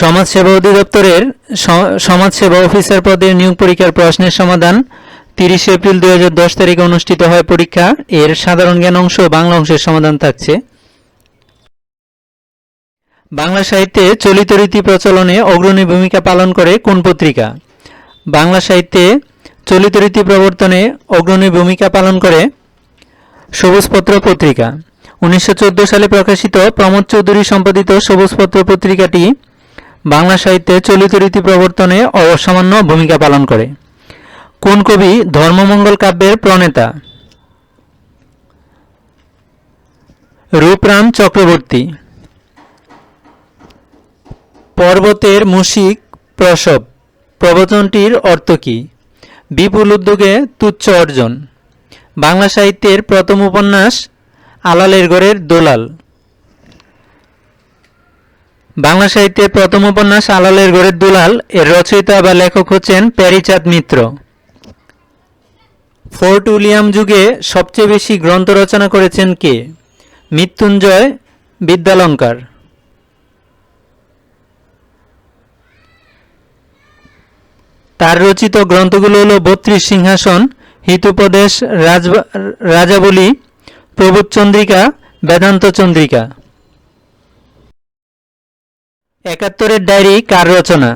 সমাজসেবা অধিদপ্তরের সমাজসেবা অফিসার পদের নিয়োগ পরীক্ষার প্রশ্নের সমাধান তিরিশে এপ্রিল দুই হাজার দশ তারিখে অনুষ্ঠিত হয় পরীক্ষা। এর সাধারণ জ্ঞান অংশ বাংলা অংশের সমাধান থাকছে। বাংলা সাহিত্যে চলিত রীতি প্রচলনে অগ্রণী ভূমিকা পালন করে কোন পত্রিকা? বাংলা সাহিত্যে চলিত রীতি প্রবর্তনে অগ্রণী ভূমিকা পালন করে সবুজপত্র পত্রিকা। উনিশশো চোদ্দ সালে প্রকাশিত প্রমোদ চৌধুরী সম্পাদিত সবুজপত্র পত্রিকাটি বাংলা সাহিত্যে চলিত রীতি প্রবর্তনে অসামান্য ভূমিকা পালন করে। কোন কবি ধর্মমঙ্গল কাব্যের প্রণেতা? রূপরাম চক্রবর্তী। পর্বতের মুশিক প্রসব। প্রবচনটির অর্থ কী? বিপুল উদ্যোগে তুচ্ছ অর্জন। বাংলা সাহিত্যের প্রথম উপন্যাস আলালের গড়ের দোলাল। বাংলা সাহিত্যের প্রথম উপন্যাস আলালের গড়ের দুলাল। এর রচয়িতা বা লেখক হচ্ছেন প্যারিচাঁদ মিত্র। ফোর্ট উইলিয়াম যুগে সবচেয়ে বেশি গ্রন্থ রচনা করেছেন কে? মৃত্যুঞ্জয় বিদ্যালঙ্কার। তার রচিত গ্রন্থগুলো হলো বত্রিশ সিংহাসন, হিতুপদেশ, রাজবা- রাজাবলী প্রবোধ চন্দ্রিকা বেদান্ত চন্দ্রিকা একাত্তরের ডায়েরি কার রচনা?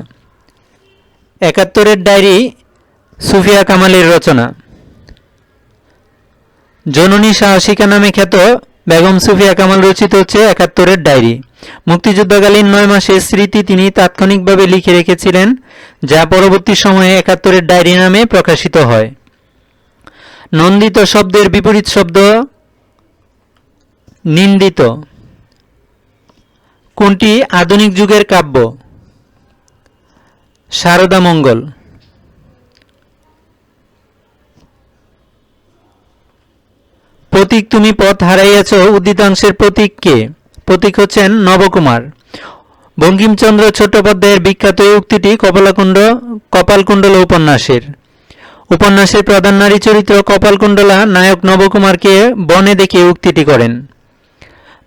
একাত্তরের ডায়েরি সুফিয়া কামালের রচনা। জননী সাহসিকা নামে খ্যাত বেগম সুফিয়া কামাল রচিত হচ্ছে একাত্তরের ডায়েরি। মুক্তিযুদ্ধকালীন নয় মাসের স্মৃতি তিনি তাৎক্ষণিকভাবে লিখে রেখেছিলেন, যা পরবর্তী সময়ে একাত্তরের ডায়েরি নামে প্রকাশিত হয়। নন্দিত শব্দের বিপরীত শব্দ নিন্দিত। কোনটি আধুনিক যুগের কাব্য? শারদা মঙ্গল। প্রতীক তুমি পথ হারাইয়াছ উদ্দিতাংশের প্রতীক কে? প্রতীক হচ্ছেন নবকুমার। বঙ্কিমচন্দ্র চট্টোপাধ্যায়ের বিখ্যাত উক্তিটি কপালকুণ্ড, কপালকুণ্ডলা উপন্যাসের। উপন্যাসের প্রধান নারী চরিত্র কপালকুণ্ডলা, নায়ক নবকুমারকে বনে দেখে উক্তিটি করেন।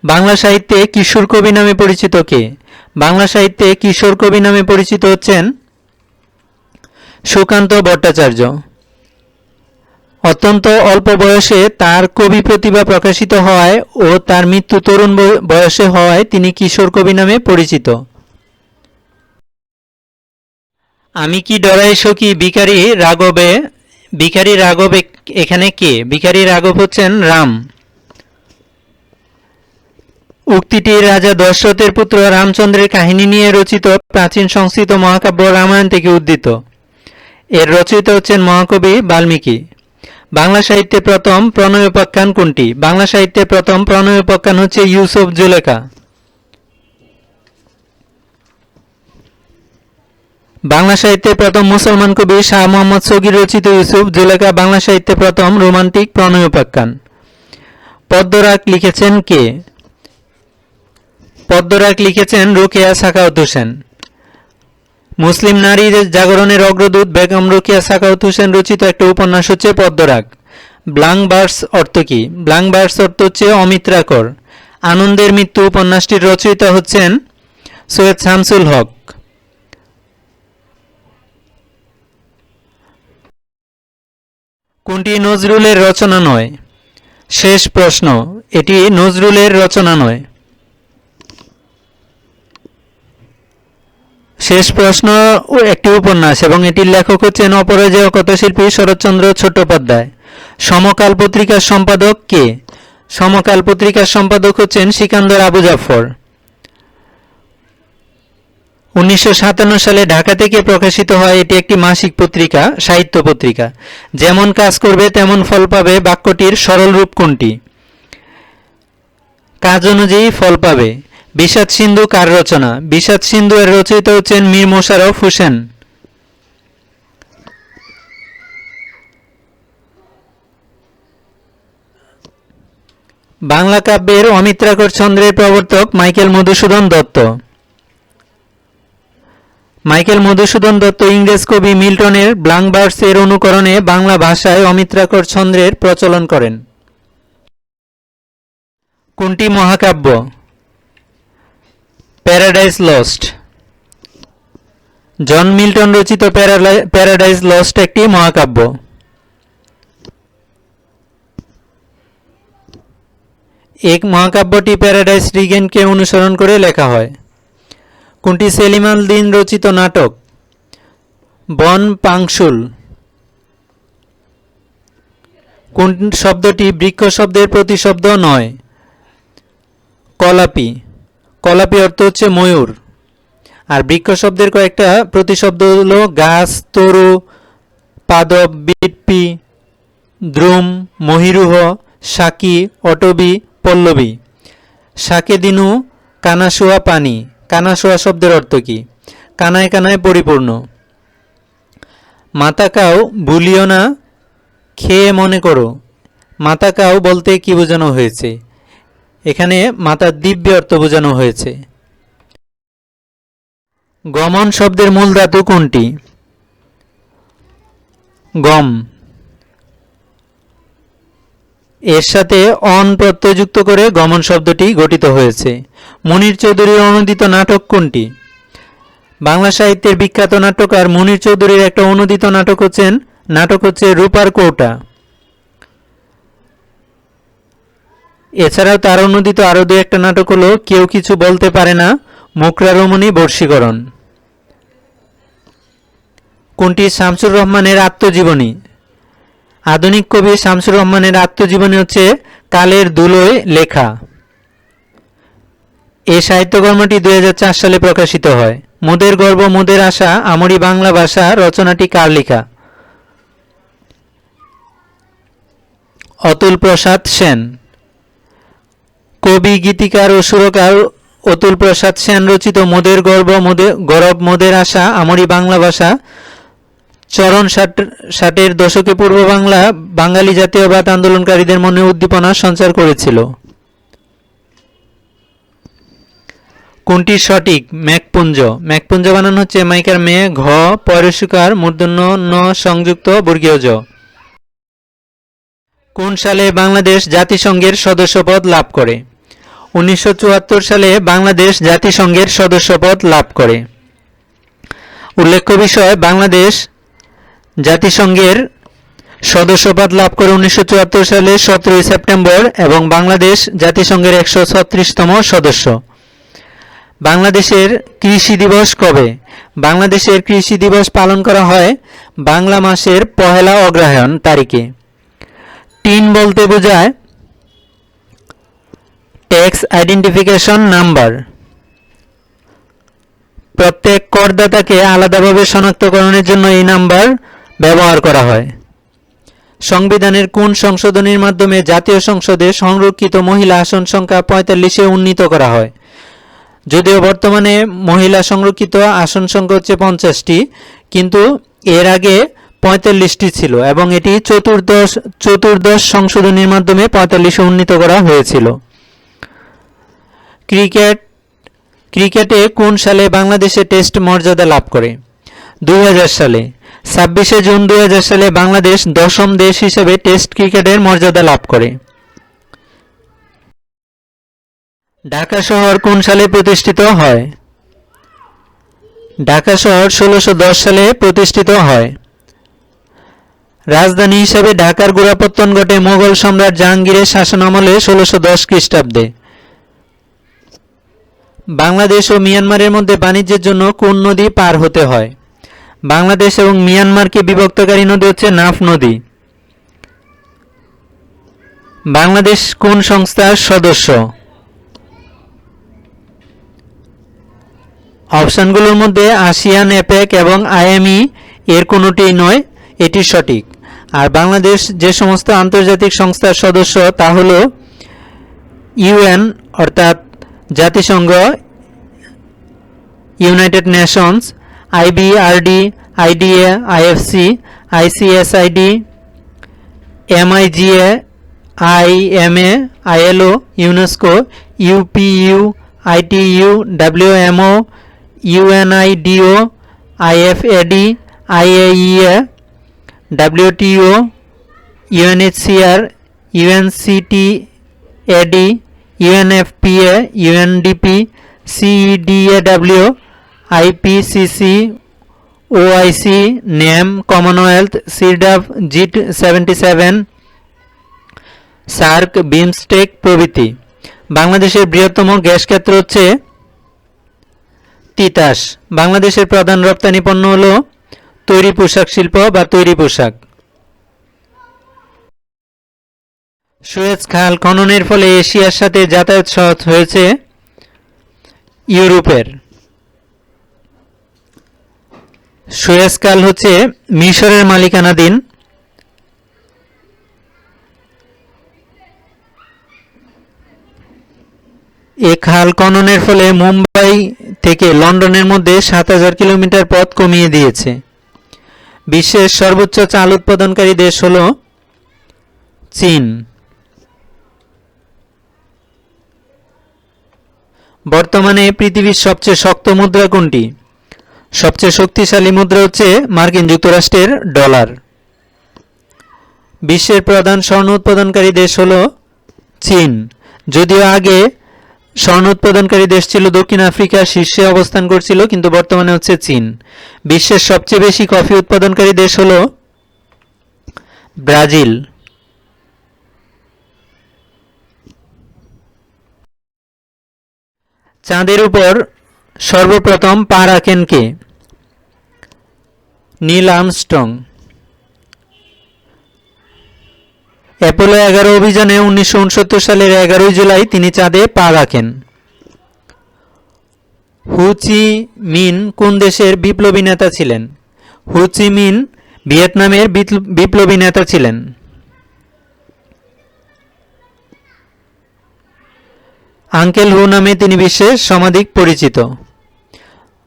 বাংলা সাহিত্যে কিশোর কবি নামে পরিচিত কে? বাংলা সাহিত্যে কিশোর কবি নামে পরিচিত হচ্ছেন সুকান্ত ভট্টাচার্য। অত্যন্ত অল্প বয়সে তার কবি প্রতিভা প্রকাশিত হওয়ায় ও তার মৃত্যু তরুণ বয়- বয়সে হওয়ায় তিনি কিশোর কবি নামে পরিচিত। আমি কি ডরাই সখী ভিখারি রাঘবে? ভিখারি রাঘব এখানে কে? ভিখারি রাঘব হচ্ছেন রাম। উক্তিটি রাজা দশরথের পুত্র রামচন্দ্রের কাহিনী নিয়ে রচিত প্রাচীন সংস্কৃত মহাকাব্য রামায়ণ থেকে উদ্ধৃত। এর রচয়িতা হচ্ছেন মহাকবি বাল্মীকি। বাংলা সাহিত্যে প্রথম প্রণয় উপাখ্যান কোনটি? বাংলা সাহিত্যে প্রথম প্রণয় উপাখ্যান হচ্ছে ইউসুফ জুলেখা। বাংলা সাহিত্যে প্রথম মুসলমান কবি শাহ মোহাম্মদ সগির রচিত ইউসুফ জুলেখা বাংলা সাহিত্যে প্রথম রোমান্টিক প্রণয় উপাখ্যান। পদ্মরাগ লিখেছেন কে? পদ্মরাগ লিখেছেন রোকেয়া সাকাউত হোসেন। মুসলিম নারী জাগরণের অগ্রদূত বেগম রোকেয়া সাকাউত হোসেন রচিত একটা উপন্যাস হচ্ছে পদ্মরাগ। ব্লাং বার্স অর্থ কি? ব্লাং বার্স অর্থ হচ্ছে অমিত্রাকর আনন্দের মৃত্যু উপন্যাসটির রচয়িতা হচ্ছেন সৈয়দ শামসুল হক। কোনটি নজরুলের রচনা নয়? শেষ প্রশ্ন, এটি নজরুলের রচনা নয়। শেষ প্রশ্ন ও একটি উপন্যাস এবং এটির লেখক হচ্ছেন অপরাজেয় কথাশিল্পী শরৎচন্দ্র চট্টোপাধ্যায়। সমকাল পত্রিকার সম্পাদক কে? সমকাল পত্রিকার সম্পাদক হচ্ছেন সিকান্দর আবু জাফর। উনিশশো সাতান্ন সালে ঢাকা থেকে প্রকাশিত হয় এটি একটি মাসিক পত্রিকা, সাহিত্য পত্রিকা। যেমন কাজ করবে তেমন ফল পাবে বাক্যটির সরল রূপ কোনটি? কাজ অনুযায়ী ফল পাবে। বিষাদ সিন্ধু কার রচনা? বিষাদ সিন্ধু এর রচয়িতা হচ্ছেন মীর মোশাররফ হোসেন। বাংলা কাব্যের অমিত্রাকর চন্দ্রের প্রবর্তক মাইকেল মধুসূদন দত্ত। মাইকেল মধুসূদন দত্ত ইংরেজ কবি মিল্টনের ব্লাংবার্স এর অনুকরণে বাংলা ভাষায় অমিত্রাকর ছন্দের প্রচলন করেন। কোনটি মহাকাব্য? প্যারাডাইস লস্ট জন মিল্টন রচিত প্যারাডাইজ লস্ট একটি মহাকাব্য। এক মহাকাব্যটি প্যারাডাইস রিগেনকে অনুসরণ করে লেখা হয়। কোনটি সেলিম আল দিন রচিত নাটক? বন পাংশুল। কোন শব্দটি বৃক্ষ শব্দের প্রতিশব্দ নয়? কলাপি। কলাপি অর্থ হচ্ছে ময়ূর। আর বৃক্ষ শব্দের কয়েকটা প্রতিশব্দ হলো গাছ, তরু পাদব বিটপি দ্রুম, মহিরুহ, সাকি, অটবি, পল্লবী। শাকে দিনু কানাশোয়া পানি। কানাশোয়া শব্দের অর্থ কি? কানায় কানায় পরিপূর্ণ। মাতাকাও ভুলিও না, খেয়ে মনে করো। মাতাকাও বলতে কি বোঝানো হয়েছে? এখানে মাতার দিব্য অর্থ বোঝানো হয়েছে। গমন শব্দের মূল ধাতু কোনটি? গম। এর সাথে অন প্রত্যয়যুক্ত করে গমন শব্দটি গঠিত হয়েছে। মনির চৌধুরীর অনুদিত নাটক কোনটি? বাংলা সাহিত্যের বিখ্যাত নাট্যকার মনির চৌধুরীর একটা অনুদিত নাটক হচ্ছেন নাটক হচ্ছে রূপার কৌটা। এছাড়াও তার অনুদিত আরও দু একটা নাটক হলো কেউ কিছু বলতে পারে না মুকরারমণী বর্ষীকরণ। কোনটি? শামসুর রহমানের আত্মজীবনী। আধুনিক কবি শামসুর রহমানের আত্মজীবনী হচ্ছে কালের দুলোয় লেখা। এই সাহিত্যকর্মটি দুই হাজার চার সালে প্রকাশিত হয়। মোদের গর্ব, মোদের আশা, আমরি বাংলা ভাষা, রচনাটি কার লেখা? অতুল প্রসাদ সেন। কবি, গীতিকার ও সুরকার অতুল প্রসাদ সেন রচিত মোদের গর্ব মোদের গরব মোদের আশা, আমরি বাংলা ভাষা। চরণ ষাট ষাটের দশকে পূর্ব বাংলা, বাঙালি জাতীয়বাদ আন্দোলনকারীদের মনে উদ্দীপনা সঞ্চার করেছিল। কোনটি সঠিক? ম্যাকপুঞ্জ। ম্যাকপুঞ্জ বানানো হচ্ছে মাইকার মেয়ে ঘ পয়রসুকার মূর্ধন্য ন, সংযুক্ত বর্গীয় জ। কোন সালে বাংলাদেশ জাতিসংঘের সদস্যপদ লাভ করে? উনিশশো চুয়াত্তর সালে বাংলাদেশ জাতিসংঘের সদস্যপদ লাভ করে। উল্লেখ্য বিষয়, বাংলাদেশ জাতিসংঘের সদস্যপদ লাভ করে উনিশশো চুয়াত্তর সালে সতেরোই সেপ্টেম্বর এবং বাংলাদেশ জাতিসংঘের একশো ছত্রিশতম সদস্য। বাংলাদেশের কৃষি দিবস কবে? বাংলাদেশের কৃষি দিবস পালন করা হয় বাংলা মাসের পহেলা অগ্রহায়ণ তারিখে। টিন বলতে বোঝায় ট্যাক্স আইডেন্টিফিকেশন নাম্বার প্রত্যেক করদাতাকে আলাদাভাবে শনাক্তকরণের জন্য এই নাম্বার ব্যবহার করা হয়। সংবিধানের কোন সংশোধনীর মাধ্যমে জাতীয় সংসদে সংরক্ষিত মহিলা আসন সংখ্যা পঁয়তাল্লিশে উন্নীত করা হয়? যদিও বর্তমানে মহিলা সংরক্ষিত আসন সংখ্যা হচ্ছে পঞ্চাশটি, কিন্তু এর আগে পঁয়তাল্লিশটি ছিল এবং এটি চতুর্দশ চতুর্দশ সংশোধনীর মাধ্যমে পঁয়তাল্লিশে উন্নীত করা হয়েছিল। ক্রিকেট, ক্রিকেটে কোন সালে বাংলাদেশে টেস্ট মর্যাদা লাভ করে? দুই হাজার সালে। ছাব্বিশে জুন দুই হাজার সালে বাংলাদেশ দশম দেশ হিসেবে টেস্ট ক্রিকেটের মর্যাদা লাভ করে। ঢাকা শহর কোন সালে প্রতিষ্ঠিত হয়? ঢাকা শহর ষোলোশো সালে প্রতিষ্ঠিত হয়। রাজধানী হিসেবে ঢাকার গোড়াপত্তন ঘটে মোগল সম্রাট জাহাঙ্গীরের শাসনামলে ষোলোশো দশ খ্রিস্টাব্দে। বাংলাদেশ ও মিয়ানমারের মধ্যে বাণিজ্যের জন্য কোন নদী পার হতে হয়? বাংলাদেশ এবং মিয়ানমারকে বিভক্তকারী নদী হচ্ছে নাফ নদী। বাংলাদেশ কোন সংস্থার সদস্য? অপশানগুলোর মধ্যে আসিয়ান, এপেক এবং আইএমই এর কোনোটিই নয়, এটি সঠিক। আর বাংলাদেশ যে সমস্ত আন্তর্জাতিক সংস্থার সদস্য তা হল ইউএন, অর্থাৎ জাতিসংঘ, United Nations, I B R D, I D A, I F C, I C S I D, M I G A, I M A, I L O, UNESCO, U P U, I T U, W M O, U N I D O, I F A D, I A E A W T O U N H C R, U N C T A D U N F P A U N D P C E D A W I P C C O I C NAM Commonwealth CEDAW G seventy seven SAARC BIMSTEC প্রভৃতি। বাংলাদেশের বৃহত্তম gas ক্ষেত্র হচ্ছে তিতাস। বাংলাদেশের প্রধান রপ্তানি পণ্য হল তৈরি পোশাক শিল্প বা তৈরি পোশাক। সুয়েজ খাল খননের ফলে এশিয়ার সাথে যাতায়াত সহজ হয়েছে ইউরোপের। সুয়েজ খাল হচ্ছে মিশরের মালিকানাধীন এ খাল খননের ফলে মুম্বাই থেকে লন্ডনের মধ্যে সাত হাজার কিলোমিটার পথ কমিয়ে দিয়েছে। বিশ্বের সর্বোচ্চ চাল উৎপাদনকারী দেশ হল চীন। বর্তমানে পৃথিবীর সবচেয়ে শক্ত মুদ্রা কোনটি? সবচেয়ে শক্তিশালী মুদ্রা হচ্ছে মার্কিন যুক্তরাষ্ট্রের ডলার। বিশ্বের প্রধান স্বর্ণ উৎপাদনকারী দেশ হল চীন। যদিও আগে স্বর্ণ উৎপাদনকারী দেশ ছিল দক্ষিণ আফ্রিকা, শীর্ষে অবস্থান করছিল, কিন্তু বর্তমানে হচ্ছে চীন। বিশ্বের সবচেয়ে বেশি কফি উৎপাদনকারী দেশ হল ব্রাজিল। চাঁদের উপর সর্বপ্রথম পা রাখেন কে? Neil Armstrong. অ্যাপোলো এগারো অভিযানে উনিশশো উনসত্তর সালের এগারোই জুলাই তিনি চাঁদে পা রাখেন। হুচি মিন কোন দেশের বিপ্লবী নেতা ছিলেন? হুচি মিন ভিয়েতনামের বিপ্ল- বিপ্লবী নেতা ছিলেন। আঙ্কেল হু নামে তিনি বিশ্বের সমাধিক পরিচিত।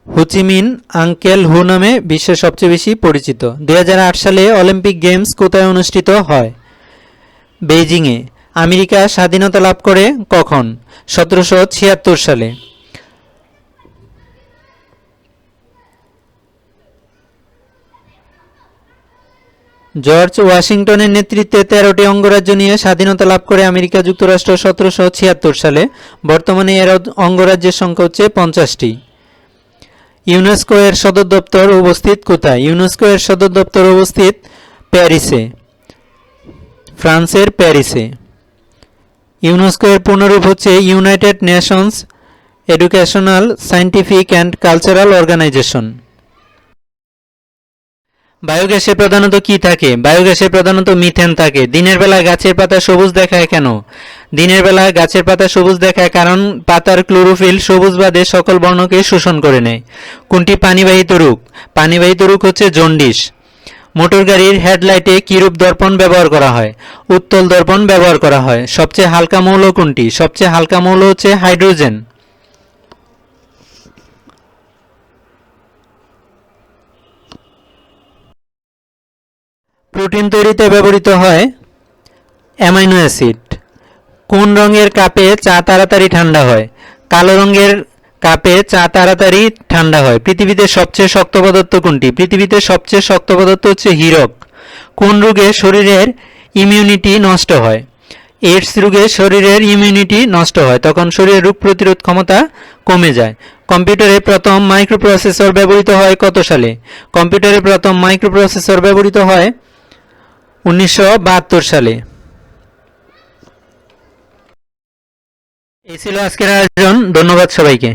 হুচিমিন আঙ্কেল হু নামে বিশ্বের সবচেয়ে বেশি পরিচিত। দু হাজার আট সালে অলিম্পিক গেমস কোথায় অনুষ্ঠিত হয়? বেইজিংয়ে। আমেরিকা স্বাধীনতা লাভ করে কখন? সতেরোশো ছিয়াত্তর সালে। জর্জ ওয়াশিংটনের নেতৃত্বে তেরোটি অঙ্গরাজ্য নিয়ে স্বাধীনতা লাভ করে আমেরিকা যুক্তরাষ্ট্র সতেরোশো ছিয়াত্তর সালে। বর্তমানে এর অঙ্গরাজ্যের সংখ্যা হচ্ছে পঞ্চাশটি। ইউনেস্কো এর সদর দপ্তর অবস্থিত কোথায়? ইউনেস্কো এর সদর দপ্তর অবস্থিত প্যারিসে। ফ্রান্সের প্যারিসে। ইউনেস্কো এর পুনরূপ হচ্ছে United Nations Educational Scientific and Cultural Organization. বায়োগ্যাসে প্রধানত কি থাকে? বায়োগ্যাসে প্রধানত মিথেন থাকে। দিনের বেলা গাছের পাতা সবুজ দেখায় কেন? দিনের বেলা গাছের পাতা সবুজ দেখায় কারণ পাতার ক্লোরোফিল সবুজ বাদে সকল বর্ণকে শোষণ করে নেয়। কোনটি পানিবাহিত রোগ? পানিবাহিত রোগ হচ্ছে জন্ডিস। মোটর গাড়ির হেডলাইটে কিরূপ দর্পণ ব্যবহার করা হয়? উত্তল দর্পণ ব্যবহার করা হয়। সবচেয়ে হালকা মৌল কোনটি? সবচেয়ে হালকা মৌল হচ্ছে হাইড্রোজেন। প্রোটিন তৈরিতে ব্যবহৃত হয় অ্যামাইনো অ্যাসিড কোন রঙের কাপে চা তাড়াতাড়ি ঠান্ডা হয়? কালো রঙের কাপে চা তাড়াতাড়ি ঠান্ডা হয়। পৃথিবীতে সবচেয়ে শক্ত পদার্থ কোনটি? পৃথিবীতে সবচেয়ে শক্ত পদার্থ হচ্ছে হীরক। কোন রোগে শরীরের ইমিউনিটি নষ্ট হয়? এইডস রোগে শরীরের ইমিউনিটি নষ্ট হয়। তখন শরীরের রোগ প্রতিরোধ ক্ষমতা কমে যায়। কম্পিউটারে প্রথম মাইক্রোপ্রসেসর ব্যবহৃত হয় কত সালে? কম্পিউটারে প্রথম মাইক্রোপ্রসেসর ব্যবহৃত হয় উনিশশো বাহাত্তর সালে। এই ছিল আজকের আয়োজন। ধন্যবাদ সবাইকে।